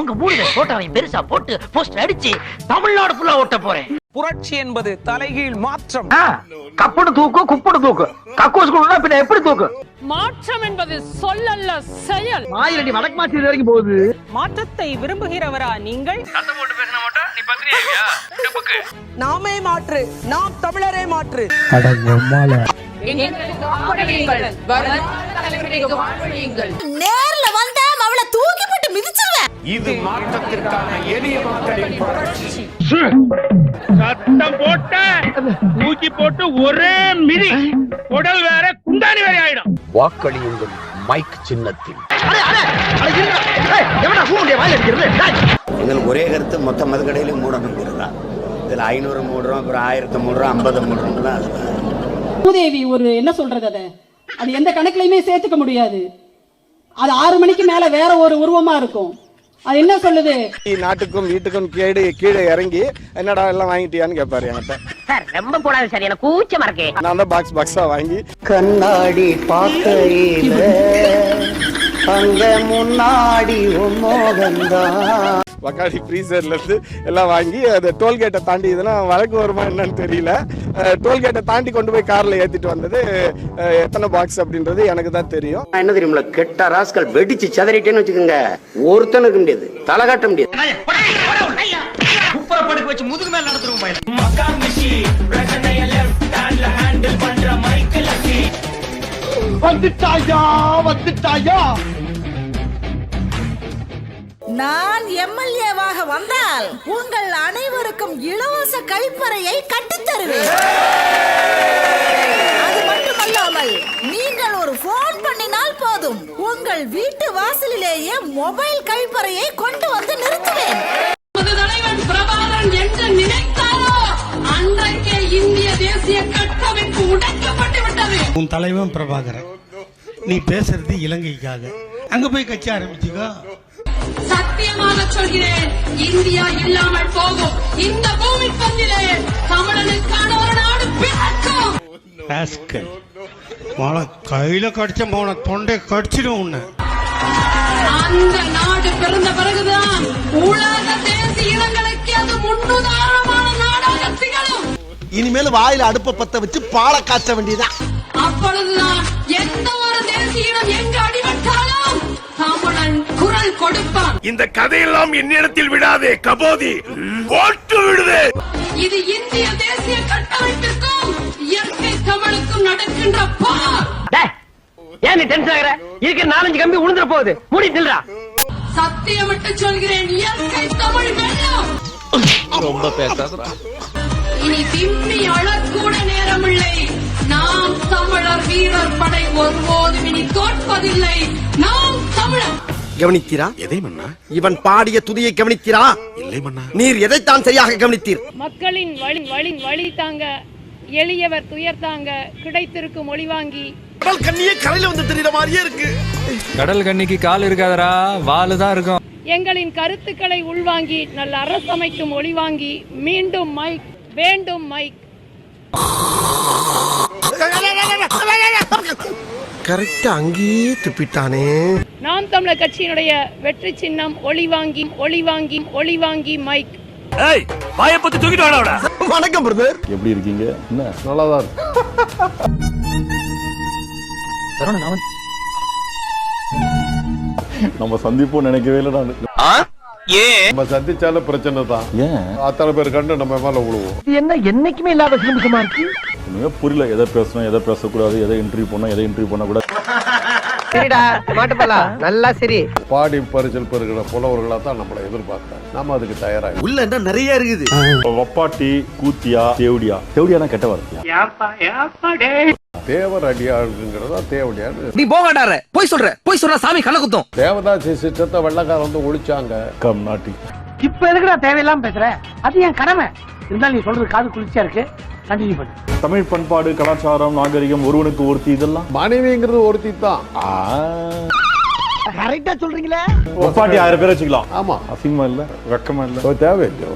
உங்க மூணு போட்டோவையும் பெருசா போட்டு போஸ்டர் அடிச்சு தமிழ்நாடு ஃபுல்லா ஓட்ட போறேன். புரட்சி என்பது தலைகீழ் மாற்றம். கப்புடு தூக்கு குப்புடு தூக்கு. கக்கூஸ் குடுனா பின்ன எப்படி தூக்கு? மாற்றம் என்பது சொல்லல்ல செயல். ஆயிரடி வடக்கு மாசி வரைக்கும் போகுது. மாற்றத்தை விரும்புகிறவரா நீங்கள்? நாமே மாற்று நாம் தமிழரே மாற்று. நேர்ல வந்தா அவளை தூக்கி போட்டு மிதிச்சிருவேன் இது மாற்றத்திற்கான எளிய மக்களின் புரட்சி. சத்தம் போட்ட தூக்கி போட்டு ஒரே மிதி. உடல் வேற குந்தாணி வேற ஆயிடும். வாக்களியுங்கள் மைக் சின்னத்தில். எங்களுக்கு ஒரே கருத்து மொத்த மதுக்கடையிலும் மூடணுங்கிறது தான் இதில் ஐநூறு மூடுறோம் அப்புறம் ஆயிரத்து மூடுறோம் ஐம்பது மூடுறோம்லாம் அது பூதேவி ஒரு என்ன சொல்றது அத? அது எந்த கணக்குலயுமே சேர்த்துக்க முடியாது. அது ஆறு மணிக்கு மேல வேற ஒரு உருவமா இருக்கும். அது என்ன சொல்லுது? நாட்டுக்கும் வீட்டுக்கும் கீழே கீழே இறங்கி என்னடா எல்லாம் வாங்கிட்டியான்னு கேட்பாரு என்கிட்ட. சார் ரொம்ப போடாது சார் எனக்கு கூச்சமா இருக்கு. நான் தான் பாக்ஸ் பாக்ஸா வாங்கி. கண்ணாடி பார்க்கையில அங்க முன்னாடி மோகந்தான் பக்காடி ஃப்ரீசர்ல இருந்து எல்லாம் வாங்கி அது டோல்கேட்டை தாண்டி இதெல்லாம் வழக்கு வருமா என்னன்னு தெரியல. டோல்கேட்டை தாண்டி கொண்டு போய் கார்ல ஏத்திட்டு வந்தது எத்தனை பாக்ஸ் அப்படின்றது எனக்கு தான் தெரியும். நான் என்ன தெரியுமில கெட்ட ராஸ்கல் வெடிச்சு சதறிட்டேன்னு வச்சுக்கோங்க. ஒருத்தனுக்கு முடியாது. தலை காட்ட முடியாது. வச்சு முதுகு மேல நடத்துருவோம் வந்துட்டாயா வந்துட்டாயா? நான் எம்எல்ஏவாக வந்தால் உங்கள் அனைவருக்கும் இலவச கழிப்பறையை கட்டித் தருவேன். அது மட்டுமல்லாமல் நீங்கள் ஒரு போன் பண்ணினால் போதும். உங்கள் வீட்டு வாசலிலேயே மொபைல் கழிப்பறையை கொண்டு வந்து நிறுத்துவேன். பிரபாகரன் என்று நினைத்தாரோ அன்றைக்கே இந்திய தேசிய கட்டமைப்பு உடைக்கப்பட்டு விட்டது. உன் தலைவன் பிரபாகரன் நீ பேசுறது இலங்கைக்காக. அங்க போய் கட்சி ஆரம்பிச்சுக்கோ. சத்தியமாக சொல்கிறேன் இந்தியா இல்லாமல் போகும். இந்த பூமி பந்திலே தமிழனுக்கான ஒரு நாடு பிறக்கும். கையில கடிச்ச மோன தொண்டை கடிச்சிடும் உன்னை. அந்த நாடு பிறந்த பிறகுதான் உலக தேசிய இனங்களுக்கு அது முன்னுதாரணமான நாடாக திகழும். இனிமேல் வாயில அடுப்ப பத்த வச்சு பாலை காய்ச்ச வேண்டியதான் அப்பொழுதுதான் எந்த ஒரு தேசிய இனம் எங்கு அடிபட்டாலும் குரல் கொடுப்பான். இந்த கதையெல்லாம் என்னிடத்தில் விடாதே கபோதி. போட்டு விடுதே. இது இந்திய தேசிய கட்டமைப்பிற்கும் இயற்கை தமிழுக்கும் நடக்கின்ற போர். டேய், ஏன் நீ டென்ஷன் ஆகுற? இருக்கிற நாலஞ்சு கம்பி உளுந்துற போகுது. மூடி நில்றா. சத்தியமிட்டு சொல்கிறேன் இயற்கை தமிழ் வெல்லும். ரொம்ப பேசாதடா. இனி விம்மி அழக்கூட நேரமில்லை. நாம் தமிழர் வீரர் படை ஒருபோதும் இனி தோற்பதில்லை. நாம் தமிழர் கவனித்தீரா எதை மன்னா இவன் பாடிய துதியை கவனித்தீரா இல்லை மன்னா நீர் எதைத்தான் சரியாக கவனித்தீர் மக்களின் வழி வழி வழி தாங்க எளியவர் துயர் தாங்க கிடைத்திருக்கும் ஒளி வாங்கி கடல் கண்ணியே கரையில வந்து தெரியுற மாதிரியே இருக்கு கடல் கண்ணிக்கு கால் இருக்காதரா வாலு தான் இருக்கும் எங்களின் கருத்துக்களை உள்வாங்கி நல்ல அரசமைக்கும் ஒளி வாங்கி மீண்டும் மைக் வேண்டும் மைக் கரெக்டா அங்கேயே துப்பிட்டானே. நாம் தமிழர் கட்சியினுடைய வெற்றி சின்னம் ஒளி வாங்கி ஒளி வாங்கி ஒளி வாங்கி மைக். ஏய் வாயை பத்தி தூக்கிட்டு வாடா வணக்கம் பிரதர். எப்படி இருக்கீங்க? என்ன? நல்லா தான் நம்ம சந்திப்போம் நினைக்கவே இல்லை நான். நம்ம சந்திச்சால பிரச்சனை தான். ஏன்? அத்தனை பேர் கண்டு நம்ம மேல விழுவோம் இது என்ன என்னைக்குமே இல்லாத சிலுமிஷமா இருக்கு? புரியல எதை பேசணும் எதை பேசக்கூடாது எதை இன்டர்வியூ பண்ணணும் எதை இன்டர்வியூ பண்ணக்கூடாது. சரிடா நல்லா சரி. பாடி பரிசல் பெறுகிற புலவர்களா தான் நம்மளை எதிர்பார்த்தாங்க. நாம அதுக்கு தயாராக. உள்ள என்ன நிறைய இருக்குது. வப்பாட்டி கூத்தியா தேவடியா? தேவடியானா கெட்ட வார்த்தையா தேவர் அடியாளுங்கிறதா தேவடியான்னு நீ போகாடார போய் சொல்ற போய் சொல்ற சாமி கண்ண குத்தும். தேவதாசி வெள்ளக்காரன் வந்து ஒழிச்சாங்க கம் நாட்டி இப்ப எதுக்குடா தேவையில்லாம பேசுற? அது என் கடமை. இருந்தாலும் நீ சொல்றது காது குளிர்ச்சியா இருக்கு? கண்டினியூ பண்ணு. தமிழ் பண்பாடு கலாச்சாரம் நாகரிகம் ஒருவனுக்கு ஒருத்தி இதெல்லாம்? மனைவிங்கிறது ஒருத்தி தான் கரெக்டா சொல்றீங்களே? ஒப்பாட்டி ஆயிரம் பேர் வச்சுக்கலாம். ஆமா. அசிங்கமா இல்ல? வெக்கமா இல்ல? தேவையில்லை.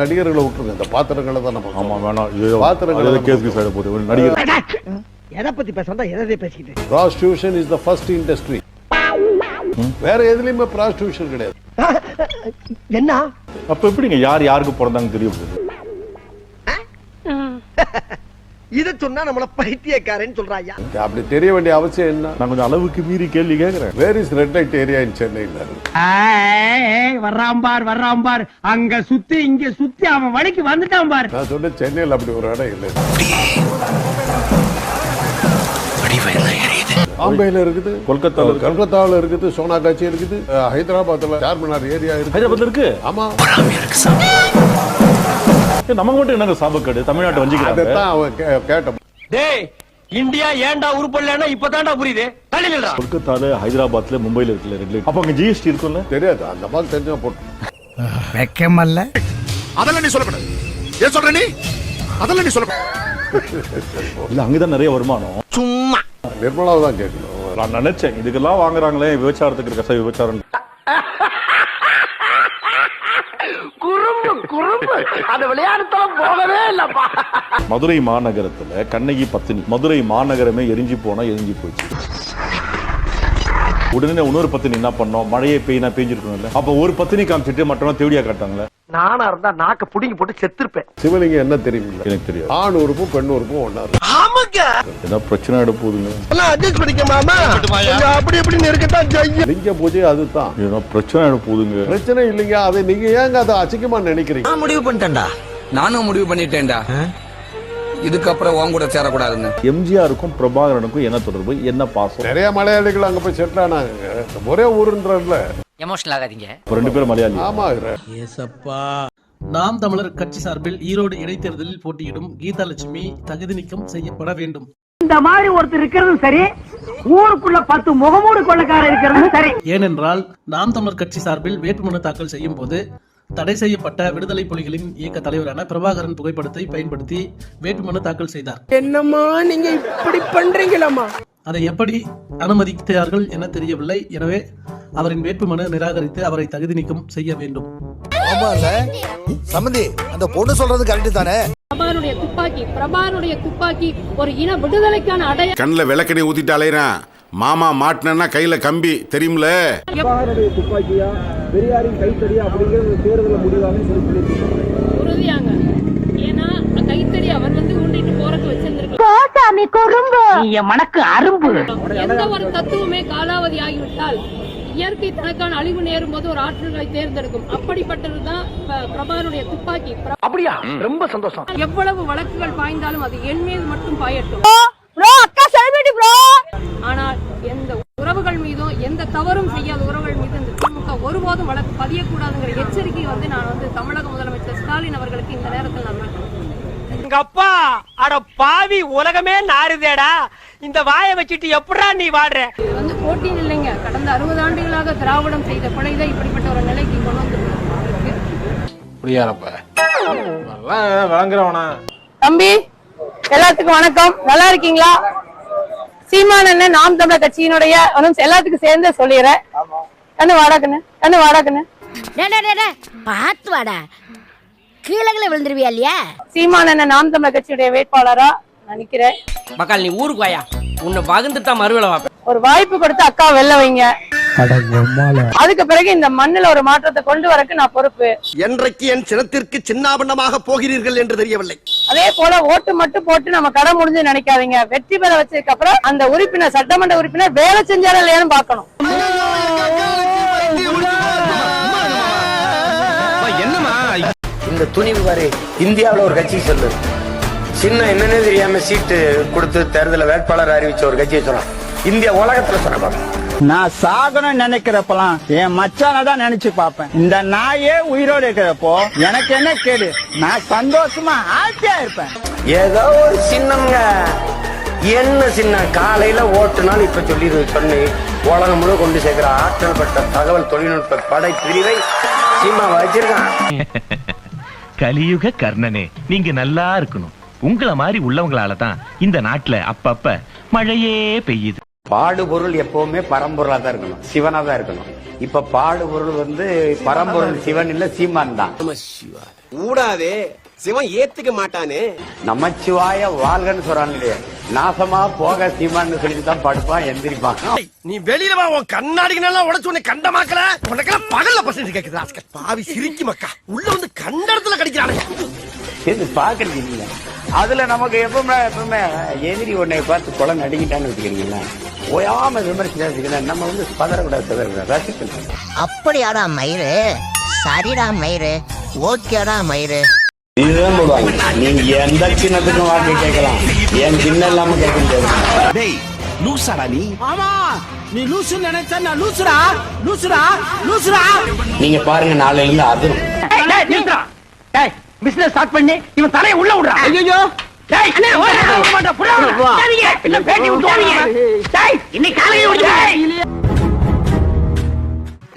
நடிகர்களை விட்டுருங்க. இந்த பாத்திரங்களை தான் நம்ம ஆமா வேணாம். பாத்திரங்களை கேஸ்க்கு சைடு போகுது நடிகர் எதை பத்தி பேசுறதா எதை பேசிக்கிட்டு prostitution is the first industry வேற எதுலயுமே ப்ராஸ்டியூஷன் கிடையாது. என்ன? அப்ப எப்படிங்க? யார் யாருக்கு பிறந்தாங்க தெரிய போகுது இத சொன்னா நம்மள பைத்தியக்காரன்னு சொல்றாயா அப்படி தெரிய வேண்டிய அவசியம் என்ன? நான் கொஞ்சம் அளவுக்கு மீறி கேள்வி கேக்குறேன் where is red light area in சென்னையில் வர்றான் பார் வர்றான் பார். அங்க சுத்தி இங்க சுத்தி அவன் வழிக்கு வந்துட்டான் பார். நான் சொன்ன சென்னையில் அப்படி ஒரு இடம் இல்லை. பாம்பேல இருக்குது கொல்கத்தால இருக்கு. கல்கத்தாவில் இருக்குது சோனாகாச்சி இருக்குது அஹ், ஹைதராபாத்ல சார்மினார் ஏரியா இருக்கு ஹைதராபாத்ல இருக்கு? ஆமா. நமக்கு மட்டும் என்னங்க சாபக்கேடு? தமிழ்நாட்டை வஞ்சிக்கிறாங்க. அவன் டேய் இந்தியா ஏன்டா உருப்படலன்னா இப்பதான்டா புரியுது. தள்ளி நில்றா கொல்கத்தால ஹைதராபாத்ல மும்பைல இருக்குல்ல ரெகுலேட் அப்ப அங்க ஜிஎஸ்டி இருக்கும்ல? தெரியாது அந்த மாதிரி தெரிஞ்சா போட்டு. வெக்கமல்ல. அதெல்லாம் நீ சொல்லக்கூடாது. ஏன் சொல்ற நீ? அதெல்லாம் நீ சொல்லக்கூடாது இல்ல அங்கதான் நிறைய வருமானம். சும்மா. நிர்மலாவை தான் கேட்கணும். நான் நினைச்சேன் இதுக்கெல்லாம் வாங்குறாங்களே விபச்சாரத்துக்கு இருக்க சார் விபச்சாரம் குறும்பு குறும்பு அந்த விளையாடுத்தலம் போகவே இல்லப்பா. மதுரை மாநகரத்துல கண்ணகி பத்தினி மதுரை மாநகரமே எரிஞ்சு போனா எரிஞ்சு போச்சு. உடனே இன்னொரு பத்தினி என்ன பண்ணோம். மழையை பெய்யினா பெய்ஞ்சிருக்கணும்ல அப்ப ஒரு பத்தினி காமிச்சிட்டு மற்றவங்க தேடியா காட்டாங்களே. நானா இருந்தா நாக்க புடிங்கி போட்டு செத்துருப்பேன். சிவலிங்கம் என்ன தெரியுமில்ல? எனக்கு தெரியாது. ஆண் உறுப்பும் பெண் உறுப்பும் ஒன்னா இருக்கும் ஏதாவது பிரச்சனை ஆயிட போகுதுங்க? அட்ஜஸ்ட் பண்ணிக்க மாமா. அப்படி இப்படி இருக்கத்தான் செய்யும் லிங்க பூஜை அதுதான். ஏதாவது பிரச்சனை ஆயிட போகுதுங்க? பிரச்சனை இல்லைங்க அதை நீங்க ஏங்க அதை அசிங்கமா நினைக்கிறீங்க? நான் முடிவு பண்ணிட்டேன்டா. நானும் முடிவு பண்ணிட்டேன்டா. இதுக்கப்புறம் உன் கூட சேரக்கூடாதுன்னு. எம்ஜிஆருக்கும் பிரபாகரனுக்கும் என்ன தொடர்பு? என்ன பாசம்? நிறைய மலையாளிகள் அங்க போய் செட்டில் ஆனாங்க. ஒரே ஊருன்றதுல. எமோஷனல் ஆகாதீங்க. ரெண்டு பேரும் மலையாளி. ஆமா நாம் தமிழர் கட்சி சார்பில் ஈரோடு இடைத்தேர்தலில் போட்டியிடும் கீதா லட்சுமி தகுதி நீக்கம் செய்யப்பட வேண்டும். இந்த மாதிரி ஒருத்தர் இருக்கிறது சரி ஊருக்குள்ள பத்து முகமூடு கொள்ளக்காரர் இருக்கிறது சரி. ஏனென்றால் நாம் தமிழர் கட்சி சார்பில் வேட்புமனு தாக்கல் செய்யும் போது தடை செய்யப்பட்ட விடுதலை புலிகளின் இயக்க தலைவரான பிரபாகரன் புகைப்படத்தை பயன்படுத்தி வேட்புமனு தாக்கல் செய்தார். என்னம்மா நீங்க இப்படி பண்றீங்களாமா அதை எப்படி அனுமதித்தார்கள் என தெரியவில்லை. எனவே அவரின் வேட்புமனு நிராகரித்து அவரை தகுதி நீக்கம் செய்ய வேண்டும். சம்பந்தி அந்த பொண்ணு சொல்றது கரெக்ட் தானே? பிரபானுடைய துப்பாக்கி பிரபானுடைய துப்பாக்கி ஒரு இன விடுதலைக்கான அடைய கண்ணுல விளக்கணை ஊத்திட்டு அலையறான் மாமா மாட்டினா கையில கம்பி தெரியும்ல? உறுதியாங்க. நீ என் மனக்கு அரும்பு. எந்த ஒரு தத்துவமே காலாவதி ஆகிவிட்டால் இயற்கை தனக்கான அழிவு நேரும் போது ஒரு ஆற்றல்களை தேர்ந்தெடுக்கும். அப்படிப்பட்டதுதான் பிரபானுடைய துப்பாக்கி. அப்படியா? ரொம்ப சந்தோஷம். எவ்வளவு வழக்குகள் பாய்ந்தாலும் அது என் மீது மட்டும் பாயட்டும். ஆனால் எந்த உறவுகள் மீதும் எந்த தவறும் செய்யாத உறவுகள் மீது இந்த திமுக ஒருபோதும் வழக்கு பதியக்கூடாதுங்கிற எச்சரிக்கை வந்து நான் வந்து தமிழக முதலமைச்சர் ஸ்டாலின் அவர்களுக்கு இந்த நேரத்தில் நான். எங்க அப்பா அட பாவி உலகமே நாறுதேடா. இந்த வாயை வச்சுட்டு எப்படா நீ வாடுற? இது வந்து போட்டியில் இல்லைங்க. கடந்த அறுபது ஆண்டுகளாக திராவிடம் செய்த பிழைதை இப்படிப்பட்ட ஒரு நிலைக்கு கொண்டு வந்து தம்பி எல்லாத்துக்கும் வணக்கம். நல்லா இருக்கீங்களா? சீமான் அண்ணன் நாம் தமிழர் கட்சியினுடைய ஒன்றும் எல்லாத்துக்கும் சேர்ந்து சொல்லிடுறேன். கண்ணு வாடா கண்ணு. கண்ணு வாடா கண்ணு. பார்த்து வாடா. கீழே விழுந்துருவியா இல்லையா சீமான் நாம் தமிழர் கட்சியுடைய வேட்பாளரா நான் நிக்கிறேன் மக்கள் நீ ஊருக்கு வாயா உன்னை பகிர்ந்துட்டா மறுவேளை வாப்பேன் ஒரு வாய்ப்பு கொடுத்து அக்கா வெளில வைங்க அதுக்கு பிறகு இந்த மண்ணுல ஒரு மாற்றத்தை கொண்டு வரக்கு நான் பொறுப்பு என்றைக்கு என் சினத்திற்கு சின்னாபண்ணமாக போகிறீர்கள் என்று தெரியவில்லை அதே போல ஓட்டு மட்டும் போட்டு நம்ம கடை முடிஞ்சு நினைக்காதீங்க வெற்றி பெற வச்சதுக்கு அப்புறம் அந்த உறுப்பினர் சட்டமன்ற உறுப்பினர் வேலை செஞ்சாலும் இல்லையான்னு பார்க்கணும் இந்த துணிவு வரை இந்தியாவுல ஒரு கட்சி சொல்லு. சின்ன என்னன்னே தெரியாம சீட்டு கொடுத்து தேர்தல வேட்பாளர் அறிவிச்ச ஒரு கட்சியை சொல்லலாம் இந்தியா உலகத்துல சொன்ன நான் சாகணும்னு நினைக்கிறப்பலாம் என் மச்சான தான் நினைச்சு பார்ப்பேன். இந்த நாயே உயிரோடு இருக்கிறப்போ எனக்கு என்ன கேடு? நான் சந்தோஷமா ஹாப்பியா இருப்பேன். ஏதோ ஒரு சின்னம்ங்க. என்ன சின்னம் காலையில ஓட்டுனாலும் இப்ப சொல்லி சொன்னி உலகம் முழு கொண்டு சேர்க்கிற ஆற்றல் பட்ட தகவல் தொழில்நுட்ப படை பிரிவை சீமா வச்சிருக்கான். கலியுக கர்ணனே நீங்க நல்லா இருக்கணும். உங்கள மாதிரி உள்ளவங்களால தான் இந்த நாட்டுல அப்பப்ப மழையே பெய்யுது. பாடுபொருள் எப்பவுமே பரம்பொருளா தான் இருக்கணும். சிவனா தான் இருக்கணும். இப்ப பாடுபொருள் வந்து பரம்பொருள் சிவன் இல்ல சீமான் தான். கூடாதே சிவன் ஏத்துக்க மாட்டானே. நமச்சிவாய வாழ்கன்னு சொல்றாங்க இல்லையா? நாசமா போக சீமான்னு சொல்லிட்டு தான் படுப்பான் எந்திரிப்பான். நீ வெளியில வா உன் கண்ணாடிக்கு நல்லா உடச்சு உன்னை கண்டமாக்கல? உனக்கெல்லாம் பகல்ல பசங்க கேக்குது ராஸ்கல். பாவி சிரிக்கி மக்கா. உள்ள வந்து கண்ட இடத்துல கடிக்கிறானுங்க இது பாக்குறது இல்ல. அதுல நமக்கு எப்பவுமே எப்பவுமே எதிரி உன்னை பார்த்து குழந்தை அடிக்கிட்டான்னு வச்சுக்கிறீங்களா? ஓயாம விமர்சிக்கிறேன் நம்ம வந்து பதறக்கூடாது. ரசிக்கணும். அப்படியாடா மயிறு? சரிடா மயிறு. ஓகேடா மயிறு. இதுதான் போடுவாங்க. நீங்க எந்த சின்னத்துக்கும் வாக்கு கேட்கலாம். என் சின்ன இல்லாம கேட்க முடியாது. டேய் லூசாடா நீ? ஆமா நீ லூசு நினைச்சா நான் லூசுடா லூசுடா லூசுடா. நீங்க பாருங்க நாளையில இருந்து அதுவும் பிசினஸ் ஸ்டார்ட் பண்ணி இவன் தலையை உள்ள விடுறா. ஐயோ இன்னைக்கு காலையில்